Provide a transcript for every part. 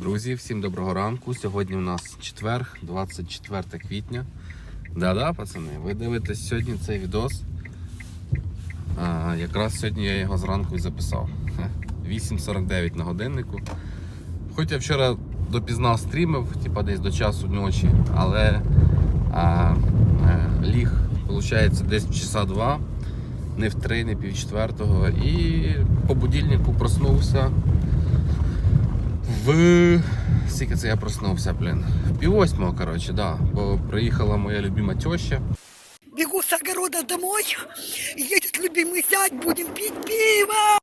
Друзі, всім доброго ранку. Сьогодні у нас четверг, 24 квітня. Да-да, пацани, ви дивитесь сьогодні цей відос. А, якраз сьогодні я його зранку і записав. 8.49 на годиннику. Хоч я вчора допізна стрімив, типа десь до часу ночі, але а, е, ліг, виходить, десь часа два, не в три, не пів четвертого. І по будильнику проснувся. В скільки це я проснувся, блін. В пів восьмого, коротше, да. Бо приїхала моя любима теща. Бегу с огорода домой. Едет любимый зять, будем пить пиво.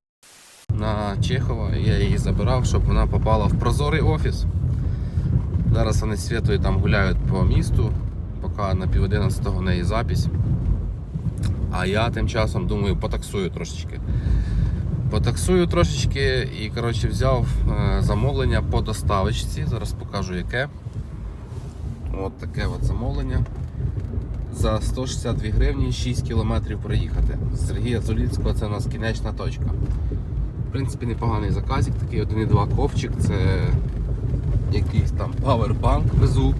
на Чехова. Я її забирав, щоб вона попала в прозорий офіс. Зараз вони з Святою там гуляють по місту, поки на пів одинадцятого в неї запись. А я тим часом думаю, потаксую трошечки. Потаксую трошечки і коротше, взяв е, замовлення по доставочці. Зараз покажу яке. От таке от замовлення. За 162 гривні 6 кілометрів проїхати. З Сергія Золіцького це у нас кінечна точка. В принципі, непоганий заказик, такий 1,2 ковчик, це якийсь там павербанк везу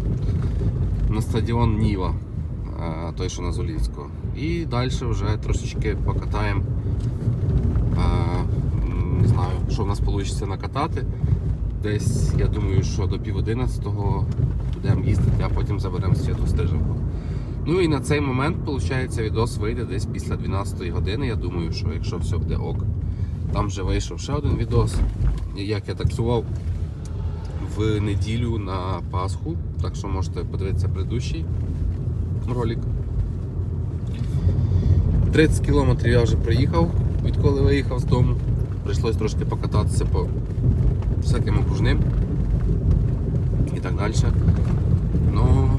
на стадіон Ніва, е, той, що на Золінського. І далі вже трошечки покатаємо. Знаю, що в нас вийде накатати. Десь, я думаю, що до пів одинадцятого будемо їздити, а потім заберемо святу стежинку. Ну і на цей момент, виходить, відос вийде десь після 12 години. Я думаю, що якщо все буде ок. Там вже вийшов ще один відос, як я таксував в неділю на Пасху. Так що можете подивитися предыдущий ролик. 30 кілометрів я вже проїхав, відколи виїхав з дому. Прийшлось трошки покататися по всяким окружним і так далі. Ну,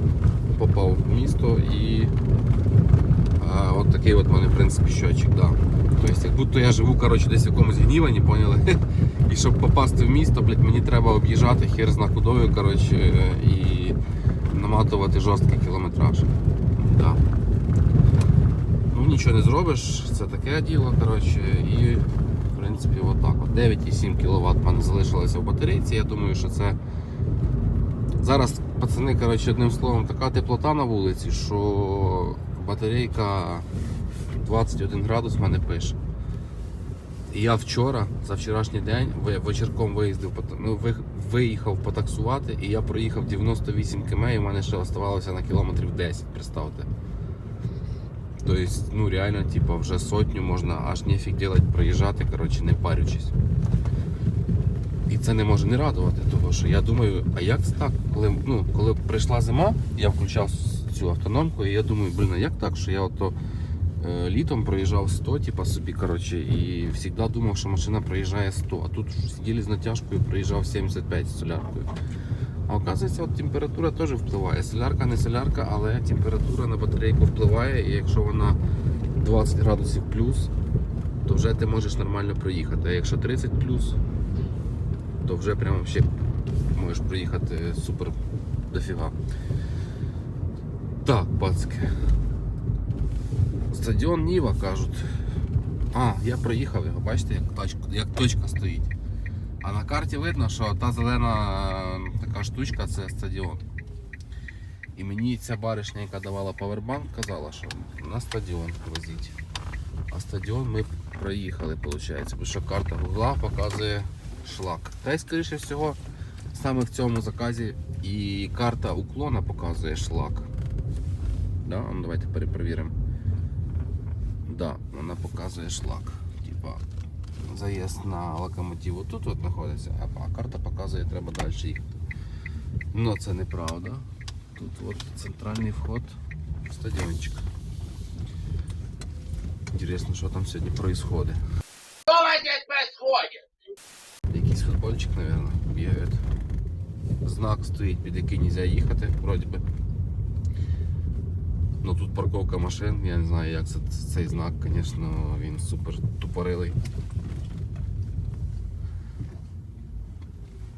попав в місто і а, от такий от в мене в принципі щочик, да. Тобто, як будто я живу коротше, десь в якомусь гнівані, поняли? І щоб попасти в місто, блядь, мені треба об'їжджати хер зна кудою, коротше, і наматувати жорсткий кілометраж. Да. Ну нічого не зробиш, це таке діло, коротше, і принципі отак. От 9,7 кВт в мене залишилося в батарейці. Я думаю, що це зараз, пацани, коротше, одним словом, така теплота на вулиці, що батарейка 21 градус в мене пише. І я вчора, за вчорашній день, вечірком виїздив, ну, виїхав потаксувати, і я проїхав 98 км, і в мене ще оставалося на кілометрів 10, представте. Тобто, ну реально, типу, вже сотню можна аж нефіг делать проїжджати, коротше, не парючись. І це не може не радувати, тому що я думаю, а як це так? Коли, ну, коли прийшла зима, я включав цю автономку, і я думаю, блін, а як так, що я ото е, літом проїжджав 100, типа собі, коротше, і завжди думав, що машина проїжджає 100, а тут сиділи з натяжкою, проїжджав 75 з соляркою. А оказується, от температура теж впливає. Солярка не солярка, але температура на батарейку впливає, і якщо вона 20 градусів плюс, то вже ти можеш нормально проїхати. А якщо 30 плюс, то вже прямо ще можеш проїхати супер дофіга. Так, пацки. Стадіон Ніва кажуть. А, я проїхав його, бачите, як точка, як точка стоїть. А на карті видно, що та зелена така штучка це стадіон. І мені ця баришня, яка давала павербанк, казала, що на стадіон возіть. А стадіон ми проїхали, виходить, бо що карта Гугла показує шлак. Та й скоріше всього, саме в цьому заказі і карта уклона показує шлак. Да? Ну, давайте перепровіримо. Да, вона показує шлак. Типа заїзд на локомотив отут от знаходиться, а карта показує, треба далі їхати. Ну це неправда. Тут от центральний вход в стадіончик. Інтересно, що там сьогодні происходит. Что здесь происходит? Якийсь футбольчик, наверное, бігає. Знак стоїть, під який нельзя їхати, вроді би. Ну тут парковка машин, я не знаю, як це, цей знак, звісно, він супер тупорилий.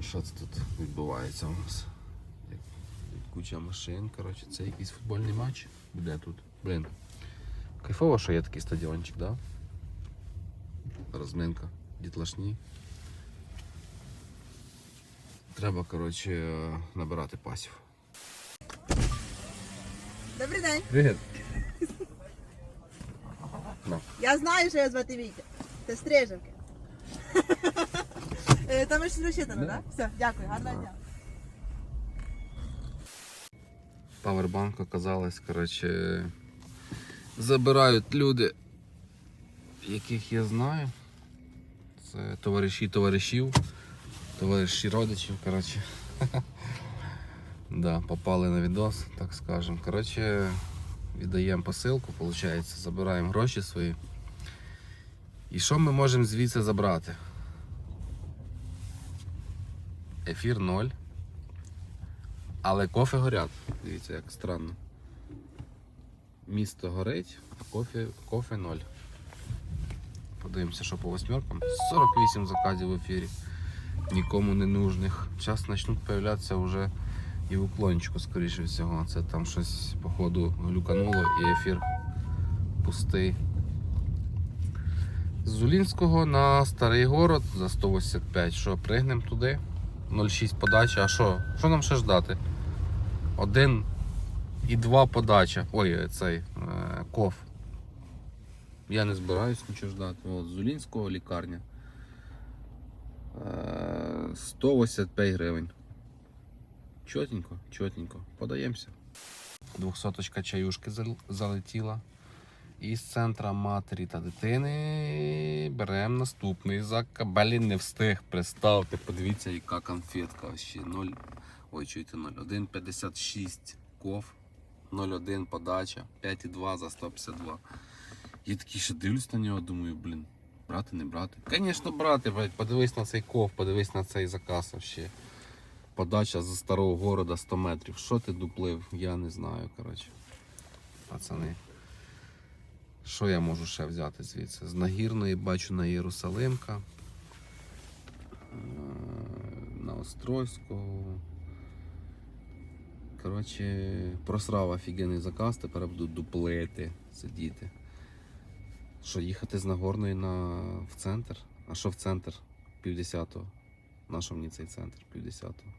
Що це тут відбувається у нас? Куча машин, коротше, це якийсь футбольний матч. Де тут? Блін. Кайфово, що є такий стадіончик, да? Розминка, дітлашні. Треба, коротше, набирати пасів. Добрий день. Привіт. Я знаю, що я звати Вітя. Це стрижівки. Е, Там ж розчитано, так? Все, дякую, гарного дня. Павербанк оказалось, коротше, забирають люди, яких я знаю. Це товариші товаришів, товариші родичів, коротше. Да, попали на відос, так скажемо. Коротше, віддаємо посилку, виходить, забираємо гроші свої. І що ми можемо звідси забрати? Ефір 0. Але кофе горять. Дивіться, як странно. Місто горить, а кофе, кофе 0. Подивимося, що по восьмеркам. 48 заказів в ефірі. Нікому не нужних. Зараз почнуть появлятися вже і в уклончику, скоріше всього. Це там щось, походу, глюкануло і ефір пустий. З Зулінського на Старий Город за 185. Що, пригнемо туди? 0,6 подача. А що? Що нам ще ждати? Один і два подача. Ой, цей е, ков. Я не збираюсь нічого ждати. От, Зулінського лікарня. Е, 185 гривень. Чотенько, чотенько. Подаємося. Двохсоточка чаюшки зал- залетіла. Із центра матері та дитини беремо наступний зака. Блін, не встиг. Представте, подивіться, яка конфетка. Ще 0. Ой, чуєте 0. 1,56 ков. 0,1 подача. 5,2 за 152. Я такий ще дивлюсь на нього, думаю, блін, брати, не брати. Звісно, брати, блядь, подивись на цей ков, подивись на цей заказ вообще. Подача з старого города 100 метрів. Що ти дуплив? Я не знаю, коротше. Пацани. Що я можу ще взяти звідси? З нагірної бачу на Єрусалимка. Е, На Острозького. Коротше, просрав офігенний заказ, тепер буду дуплити, сидіти. Що, їхати з Нагорної на... в центр? А що в центр? Півдесятого. На що мені цей центр? Півдесятого.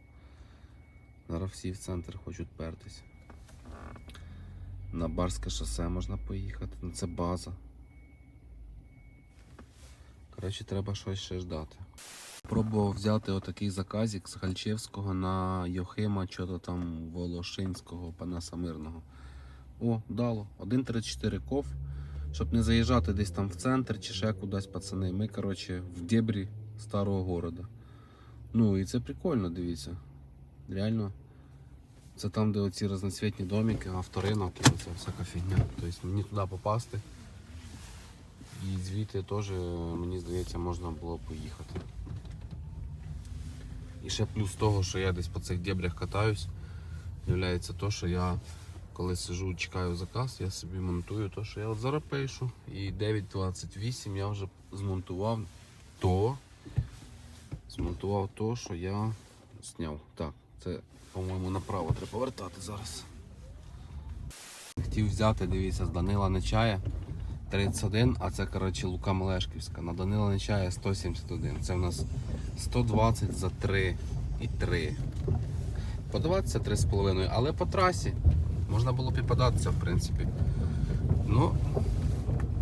Зараз всі в центр хочуть пертись. На Барське шосе можна поїхати. Ну це база. Коротше, треба щось ще ждати. Пробував взяти отакий заказик з Гальчевського на Йохима, чого там Волошинського, Панаса Мирного. О, дало. 1,34 ков. Щоб не заїжджати десь там в центр чи ще кудись, пацани. Ми, коротше, в дебрі старого города. Ну і це прикольно, дивіться. Реально. Це там, де оці різноцвітні домики, авторинок і оця всяка фігня. Тобто мені туди попасти. І звідти теж, мені здається, можна було поїхати. І ще плюс того, що я десь по цих дебрях катаюсь, являється то, що я коли сижу, чекаю заказ, я собі монтую то, що я от зараз пишу. І 9.28 я вже змонтував то. Змонтував то, що я зняв. Так, це, по-моєму, направо треба повертати зараз. Хотів взяти, дивіться, з Данила Нечая 31, а це, коротше, Лука Мелешківська. На Данила Нечая 171. Це в нас 120 за 3 і 3. Подаватися 3,5, але по трасі можна було б і податися, в принципі. Ну,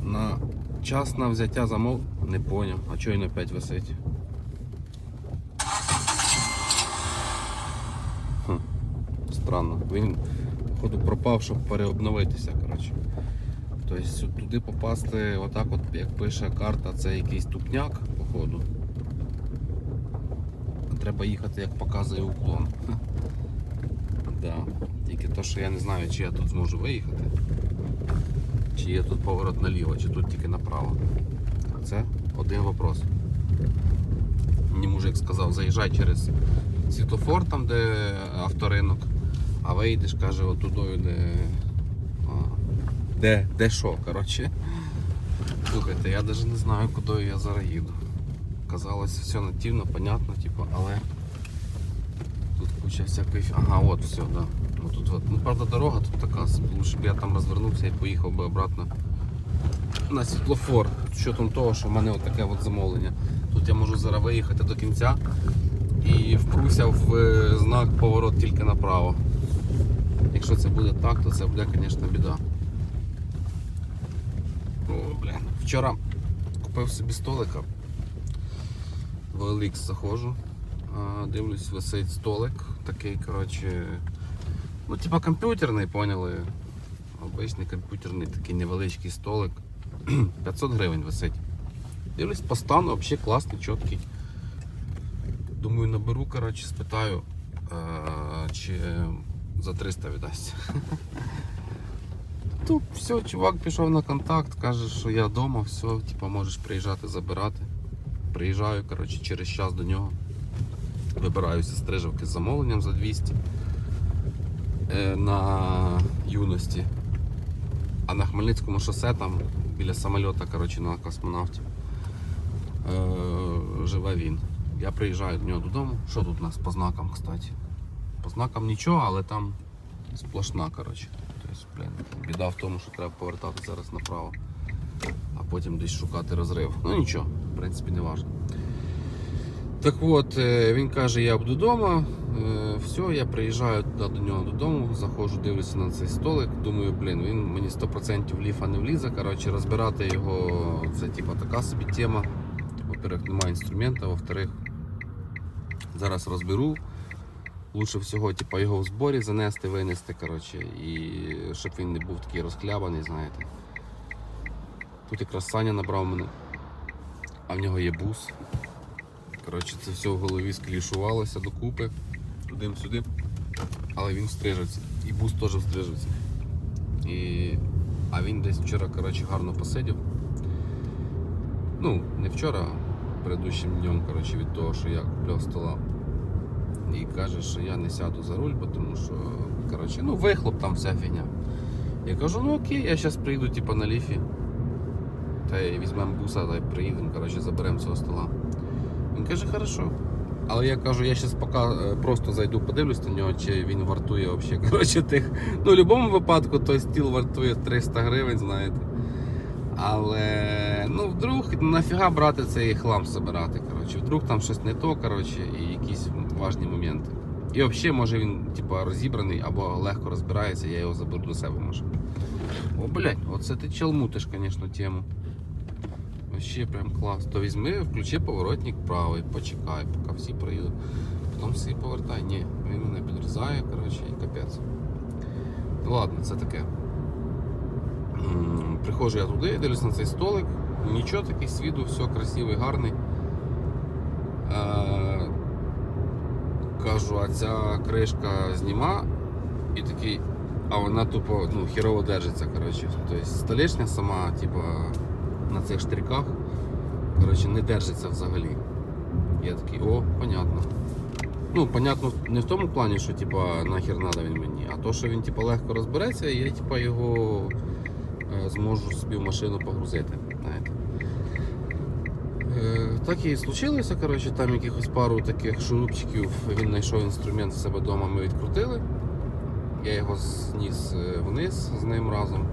на час на взяття замов не поняв, а чого він опять висить. Хм, странно. Він, походу, пропав, щоб переобновитися. коротше. Тобто туди попасти, отак, от, як пише карта, це якийсь тупняк, походу. Треба їхати, як показує уклон. Да. Тільки то, що я не знаю, чи я тут зможу виїхати, чи є тут поворот наліво, чи тут тільки направо. Це один вопрос. Мені мужик сказав, заїжджай через світлофор, там де авторинок, а вийдеш, каже, отудою, де. Де, де що, коротше. Слухайте, я навіть не знаю, куди я зараз їду. Казалось, все нативно, понятно, типу, але тут куча всякої. фі- Ага, от все, да. Ну, тут, от, ну, правда, дорога тут така, лучше б я там розвернувся і поїхав би обратно на світлофор. Учетом того, що в мене таке от замовлення. Тут я можу зараз виїхати до кінця і впруся в е, знак поворот тільки направо. Якщо це буде так, то це буде, звісно, біда. О, блін. Вчора купив собі столика. В OLX заходжу. Дивлюсь, висить столик. Такий, коротше. Ну, типа комп'ютерний, поняли? Обичний комп'ютерний такий невеличкий столик. 500 гривень висить. Дивлюсь по стану, взагалі класний, чіткий. Думаю, наберу, коротше, спитаю, е, чи за 300 віддасть. Тут все, чувак пішов на контакт, каже, що я вдома, все, типа можеш приїжджати забирати. Приїжджаю, коротше, через час до нього. Вибираюся стрижавки з замовленням за 200 е, на юності. А на Хмельницькому шосе там біля самольота, коротше, на космонавтів е, живе він. Я приїжджаю до нього додому. Що тут у нас по знакам, кстати? По знакам нічого, але там сплошна, коротше. Тобто, блін, біда в тому, що треба повертати зараз направо, а потім десь шукати розрив. Ну нічого, в принципі, не важливо. Так от, е, він каже, я буду вдома. Е, Все, я приїжджаю туди до нього додому, заходжу, дивлюся на цей столик. Думаю, блін, він мені 100% в ліфа не влізе. Коротше, розбирати його це типа така собі тема. Во-первых, немає інструмента, во-вторых, зараз розберу. Лучше всього типа, його в зборі занести, винести, коротше, і щоб він не був такий розхлябаний, знаєте. Тут якраз Саня набрав мене, а в нього є бус. Коротше, це все в голові склішувалося докупи, туди-сюди. Але він встрижився. І бус теж встрижився. І... А він десь вчора коротше, гарно посидів. Ну, не вчора, а предыдущим днем, коротше, від того, що я купляв стола. І каже, що я не сяду за руль, тому що, коротше, ну, вихлоп там вся фігня. Я кажу, ну окей, я зараз приїду типу, на ліфі. Та й візьмемо буса та й приїдемо, коротше, заберемо цього стола. Він каже, хорошо. Але я кажу, я зараз поки е, просто зайду, подивлюсь на нього, чи він вартує взагалі. Коротше, тих. Ну, в будь-якому випадку той стіл вартує 300 гривень, знаєте. Але ну вдруг нафіга брати цей хлам збирати. Вдруг там щось не то, коротше, і якісь важні моменти. І взагалі, може він типа, розібраний або легко розбирається, я його заберу до себе може. О, блядь, оце ти челмутиш, звісно, тему. Вообще прям клас. То візьми, включи поворотник правий, почекай, поки всі проїдуть. Потім всі повертай. Ні, він мене підрізає, коротше, і капець. Ну ладно, це таке. Приходжу я туди, дивлюсь на цей столик. Нічого такий виду, все красивий, гарний. Е, кажу, а ця кришка зніма і такий, а вона тупо ну, хірово держиться. коротше. Тобто столешня сама, типа, на цих штриках коротше, не держиться взагалі. Я такий, о, понятно. Ну, понятно, не в тому плані, що типа, нахер надо він мені, а то, що він типа, легко розбереться, я типа, його е, зможу собі в машину погрузити. Знаєте. Так і случилося, коротше, там якихось пару таких шурупчиків, він знайшов інструмент в себе вдома, ми відкрутили. Я його зніс е, вниз з ним разом,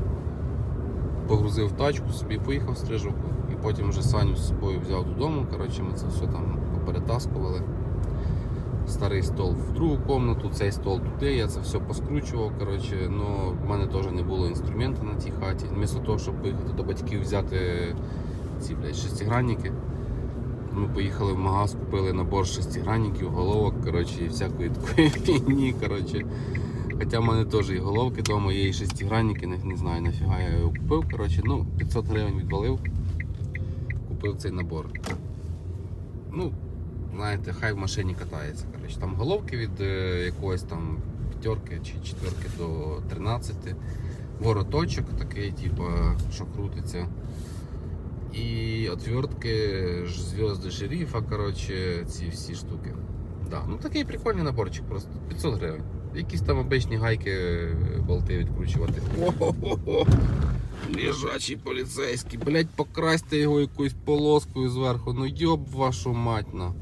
погрузив в тачку, собі поїхав стрижовку, і потім вже Саню з собою взяв додому. Коротше, ми це все там перетаскували. Старий стол в другу комнату, цей стол туди, я це все поскручував. Коротше, ну, в мене теж не було інструменту на тій хаті. Вмісто того, щоб поїхати до батьків взяти ці блядь, шестигранники. Ми поїхали в магаз, купили набор шестигранників, головок коротше, і всякої такої фігні. Коротше. Хоча в мене теж і головки вдома є, і шестигранники, не, не знаю нафіга я його купив. Коротше, ну, 500 гривень відвалив, купив цей набор. Ну, знаєте, хай в машині катається. Коротше. Там головки від е, якогось там п'ятерки чи четверки до 13. Вороточок такий, типу, що крутиться. І отвертки, зв'язки шерифа, коротше, ці всі штуки. Да. Ну такий прикольний наборчик, просто 500 гривень. Якісь там обичні гайки, е, болти відкручувати. О-хо-хо-хо! Лежачий поліцейський, блять, покрасьте його якоюсь полоскою зверху. Ну йоб вашу мать на.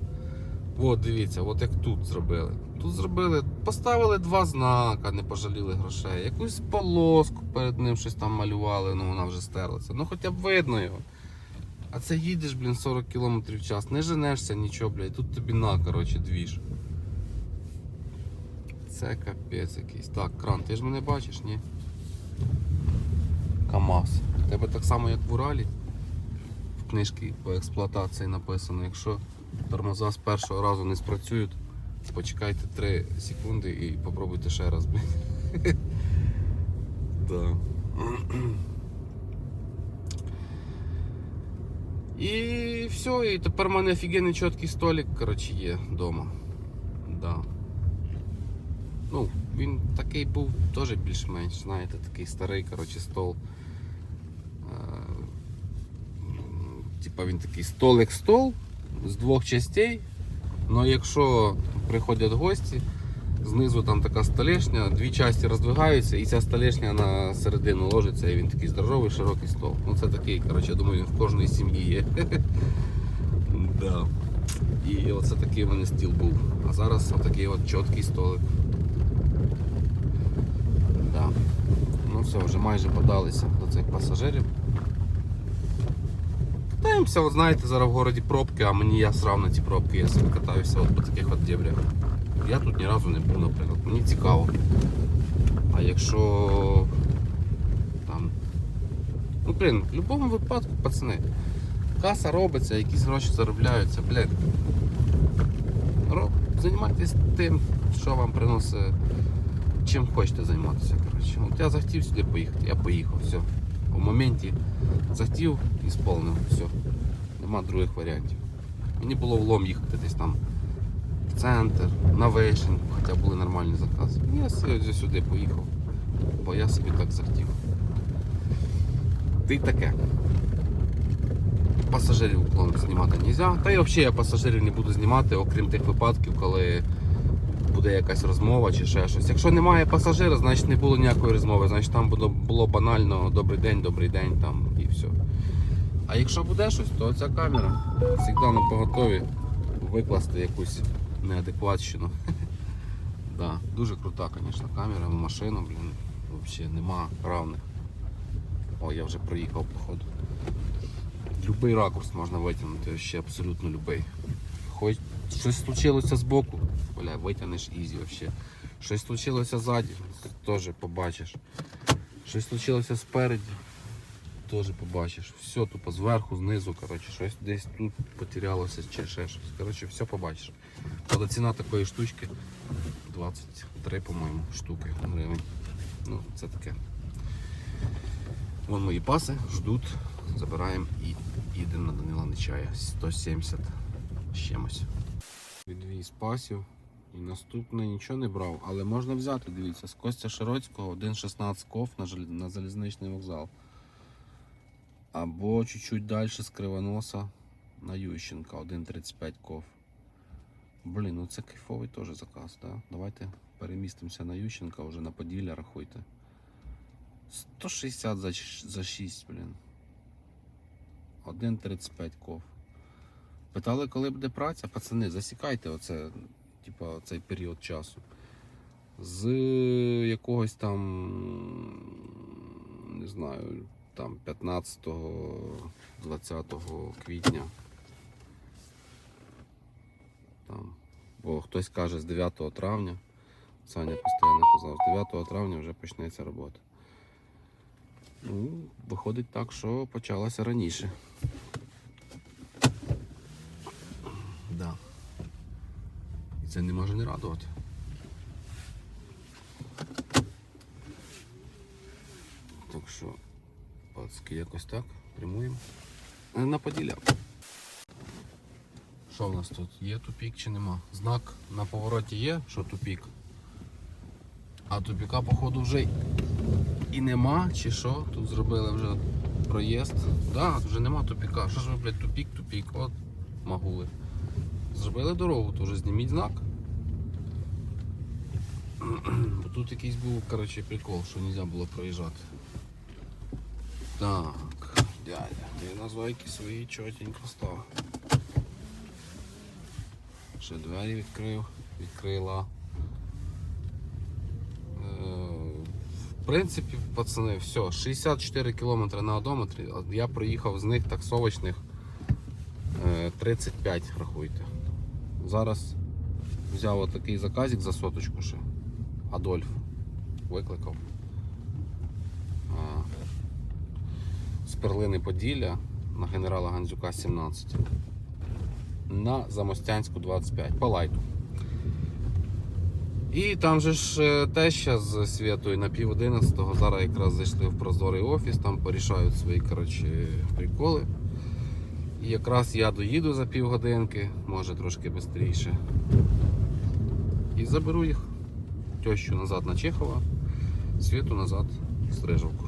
От дивіться, от як тут зробили. Тут зробили, поставили два знака, не пожаліли грошей. Якусь полоску перед ним щось там малювали, ну вона вже стерлася. Ну хоча б видно його. А це їдеш, блін, 40 км в час, не женешся, нічого, блядь, тут тобі на, коротше, двіж. Це капець якийсь. Так, кран, ти ж мене бачиш, ні? КАМАЗ. У тебе так само, як в Уралі. В книжці по експлуатації написано, якщо тормоза з першого разу не спрацюють, почекайте 3 секунди і попробуйте ще раз. блін. Да. І все, і тепер в мене офігенний чіткий столик, коротше, є вдома. Да. Ну, він такий був теж більш-менш, знаєте, такий старий, коротше, стол. Е, Типа він такий столик-стол з двох частей. Ну якщо приходять гості, знизу там така столешня, дві часті роздвигаються, і ця столешня на середину ложиться, і він такий здоровий, широкий стол. Ну це такий, коротше, я думаю, він в кожної сім'ї є. Да. І оце такий в мене стіл був. А зараз отакий от чіткий столик. Да. Ну все, вже майже подалися до цих пасажирів. Катаємося, от знаєте, зараз в городі пробки, а мені я срав на ці пробки, я собі катаюся от по таких от дебрях. Я тут ні разу не був, наприклад. Мені цікаво. А якщо там. Ну блін, в будь-якому випадку, пацани, каса робиться, якісь гроші заробляються, блін. Роб, займайтесь тим, що вам приносить, чим хочете займатися. Коротше. От я захотів сюди поїхати, я поїхав, все. У моменті захотів і сповнив, все. Нема других варіантів. Мені було влом їхати десь там центр, на вишень, хоча були нормальні закази. Я сюди поїхав, бо я собі так захотів. Ти таке. Пасажирів уклон знімати не можна. Та й взагалі я пасажирів не буду знімати, окрім тих випадків, коли буде якась розмова чи ще щось. Якщо немає пасажира, значить не було ніякої розмови, значить там було банально добрий день, добрий день там і все. А якщо буде щось, то ця камера завжди на поготові викласти якусь неадекватщину. да, дуже крута, звісно, камера, машина, блін, взагалі нема равних. О, я вже проїхав, походу. Любий ракурс можна витягнути, ще абсолютно любий. Хоч щось случилося з боку, бля, витягнеш ізі взагалі. Щось случилося ззаді, теж побачиш. Щось случилося спереді, теж побачиш. Все тупо зверху, знизу, коротше, щось десь тут потерялося чи ще щось. Коротше, все побачиш. Але ціна такої штучки 23, по-моєму, штуки гривень. Ну, це таке. Вон мої паси ждуть, забираємо і їдемо на Данила Нечая 170 з чимось. Відвіз пасів і наступне нічого не брав, але можна взяти, дивіться, з Костя Широцького 1,16 ков на залізничний вокзал. Або чуть-чуть далі з Кривоноса на Ющенка 1,35 ков. Блін, ну це кайфовий теж заказ, да? Давайте перемістимося на Ющенка, вже на Поділля рахуйте. 160 за, за 6, блін. 1,35 ков. Питали, коли буде праця, пацани, засікайте оце, типа, цей період часу. З якогось там, не знаю, там 15-20 квітня. Там. Бо хтось каже з 9 травня. Саня постійно казав, з 9 травня вже почнеться робота. Ну, виходить так, що почалося раніше. Да. І це не може не радувати. Так що, пацки, якось так, прямуємо. Е, На Поділля. Що в нас тут? Є тупік чи нема? Знак на повороті є, що тупік. А тупіка, походу, вже і нема, чи що? Тут зробили вже проїзд. Да, вже нема тупіка. Що ж ви, блядь, тупік, тупік, от магули. Зробили дорогу, то вже зніміть знак. Бо тут якийсь був, коротше, прикол, що не можна було проїжджати. Так, дядя, ти на зойки свої чотенько став. Ще двері відкрив, відкрила. Е, В принципі, пацани, все, 64 км на одометрі. Я проїхав з них таксовочних е, 35, рахуйте. Зараз взяв отакий заказик за соточку ще. Адольф викликав. А, З перлини Поділля на генерала Гандзюка 17. На Замостянську 25. По лайту. І там же ж е, теща з Святою на пів одинадцятого. Зараз якраз зайшли в прозорий офіс, там порішають свої коротше, приколи. І якраз я доїду за півгодинки, може трошки швидше. І заберу їх. Тещу назад на Чехова, світу назад в Стрижовку.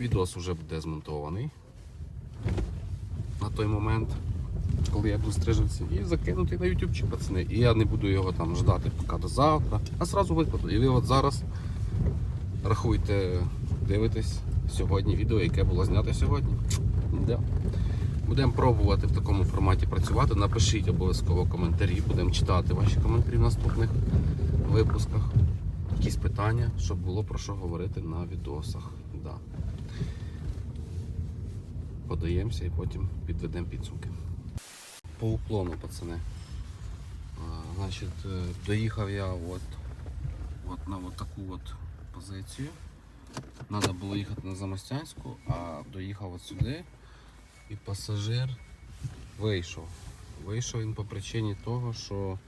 Відос вже буде змонтований на той момент, коли я буду в Стрижівці, і закинутий на YouTube пацани. І я не буду його там ждати поки до завтра, а зразу викладу. І ви от зараз рахуйте, дивитесь сьогодні відео, яке було знято сьогодні. Да. Будемо пробувати в такому форматі працювати. Напишіть обов'язково коментарі, будемо читати ваші коментарі в наступних випусках. Якісь питання, щоб було про що говорити на відосах. Да. Подаємося і потім підведемо підсумки. По уклону, пацани. Значить, е, доїхав я от, от на от таку от позицію. Треба було їхати на Замостянську, а доїхав от сюди і пасажир вийшов. Вийшов він по причині того, що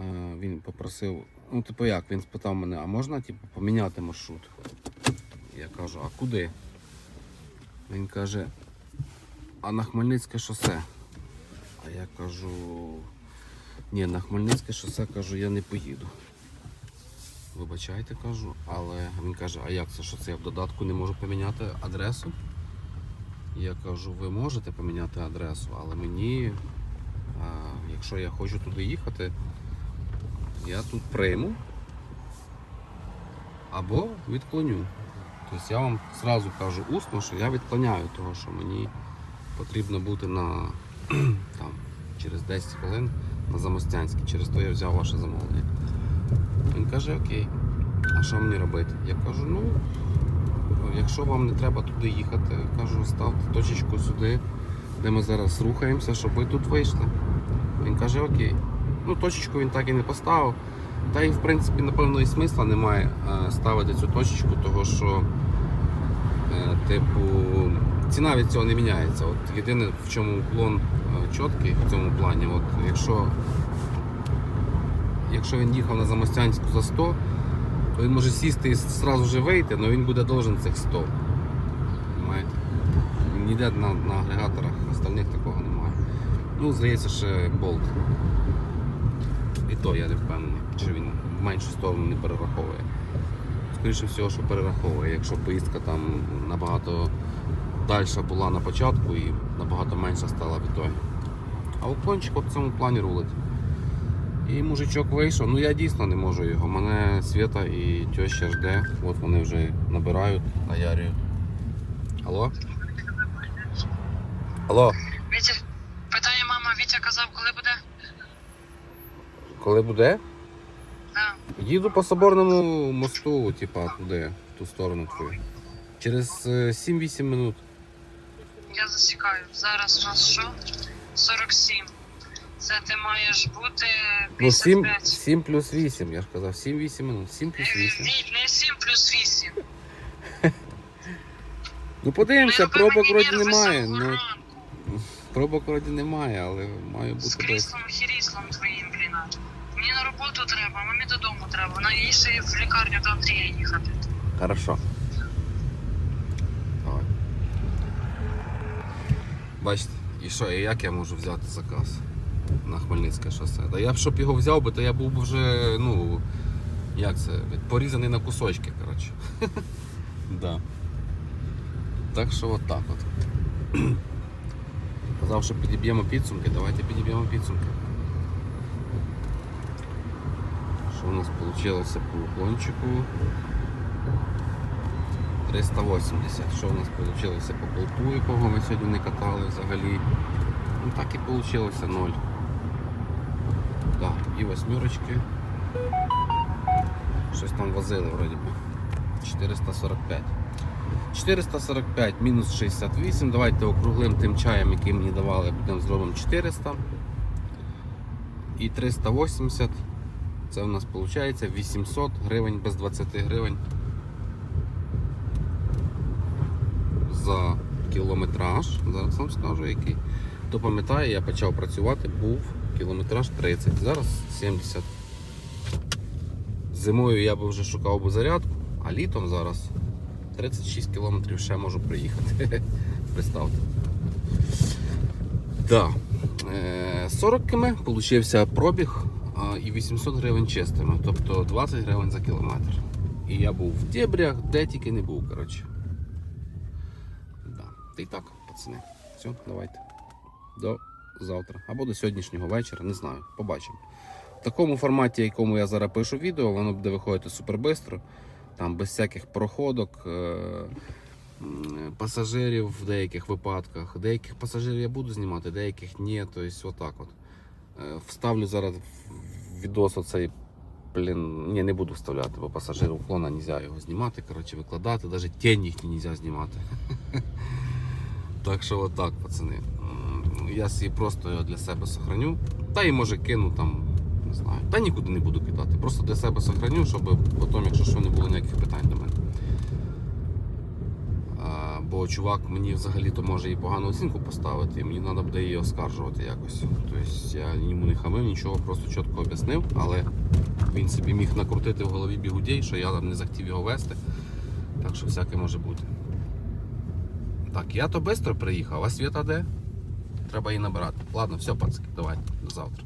е, він попросив, ну типу як, він спитав мене, а можна типу, поміняти маршрут? Я кажу, а куди? Він каже, а на Хмельницьке шосе. А я кажу, ні, на Хмельницьке шосе кажу, я не поїду. Вибачайте, кажу, але він каже, а як це, що це я в додатку не можу поміняти адресу? Я кажу, ви можете поміняти адресу, але мені, а, якщо я хочу туди їхати, я тут прийму або відклоню. Тобто я вам зразу кажу усно, що я відклоняю того, що мені потрібно бути на там, через 10 хвилин на Замостянській. Через то я взяв ваше замовлення. Він каже, окей, а що мені робити? Я кажу, ну, якщо вам не треба туди їхати, кажу, ставте точечку сюди, де ми зараз рухаємося, щоб ви тут вийшли. Він каже, окей. Ну, точечку він так і не поставив. Та й в принципі, напевно, і смисла немає е, ставити цю точечку, того що, е, типу, ціна від цього не міняється. От єдине, в чому уклон е, чіткий в цьому плані, от якщо якщо він їхав на Замостянську за 100, то він може сісти і одразу же вийти, але він буде должен цих 100. Понимаєте? Ніде на, на агрегаторах остальних такого немає. Ну, здається, ще болт. І то я не впевнений, чи він в меншу сторону не перераховує. Скоріше всього, що перераховує, якщо поїздка там набагато далі була на початку і набагато менша стала в ітогі. А уклончик от в цьому плані рулить. І мужичок вийшов, ну я дійсно не можу його. Мене Свята і теща жде, от вони вже набирають, наярюють. Алло? Алло, Вітя, питає мама, Вітя казав, коли буде? коли буде? Їду по соборному мосту, типа туди, в ту сторону твою. Через е, 7-8 минут. Я засікаю. Зараз у нас що? 47. Це ти маєш бути Ну 7, 7 плюс 8, я ж казав, 7-8 минут. 7 плюс 8. Віть, не 7 плюс 8. Ну подивимося, пробок вроді немає. Ну, пробок вроді немає, але має бути десь. кріслом, хіріслом твоїм, блін. Мені на роботу треба, мамі додому треба. На їй ще в лікарню до Андрія їхати. Хорошо. Давай. Бачите, і що, і як я можу взяти заказ на Хмельницьке шосе? Та я б щоб його взяв би, то я був би вже, ну, як це, порізаний на кусочки, коротше. да. Так що от так от. Казав, що підіб'ємо підсумки, давайте підіб'ємо підсумки. У нас вийшло по уклончику? 380. Що в нас вийшло по болту, якого ми сьогодні не катали взагалі? Ну так і вийшло 0. Так, і восьмерочки. Щось там возили вроді би. 445. 445 мінус 68. Давайте округлим тим чаєм, який мені давали, будемо зробимо 400. і 380. Це у нас виходить 800 гривень без 20 гривень за кілометраж. Зараз вам скажу який. Хто пам'ятає, я почав працювати, був кілометраж 30, зараз 70. Зимою я би вже шукав би зарядку, а літом зараз 36 кілометрів ще можу приїхати. Представте. Да. Е, 40 км получився пробіг і 800 гривень чистими, тобто 20 гривень за кілометр. І я був в дебрях, де тільки не був, коротше. Да. Та й так, пацани. Все, давайте. До завтра. Або до сьогоднішнього вечора, не знаю. Побачимо. В такому форматі, якому я зараз пишу відео, воно буде виходити супер швидко. Там без всяких проходок, е, пасажирів в деяких випадках. Деяких пасажирів я буду знімати, деяких ні. Тобто отак от. Е, Вставлю зараз відос оцей. Блін, ні, не буду вставляти, бо пасажир уклона не можна його знімати, коротше, викладати, навіть тінь їхні не можна знімати. Так що отак, пацани. Я собі просто його для себе сохраню. Та і може кину там, не знаю. Та нікуди не буду кидати. Просто для себе сохраню, щоб потім, якщо що, не було ніяких питань до мене. Бо чувак мені взагалі-то може і погану оцінку поставити, і мені треба буде її оскаржувати якось. Тобто я йому не хамив, нічого, просто чітко об'яснив, але він собі міг накрутити в голові бігудей, що я там не захотів його вести. Так що всяке може бути. Так, я то швидко приїхав, а світа де? Треба її набирати. Ладно, все, пацки, давайте, до завтра.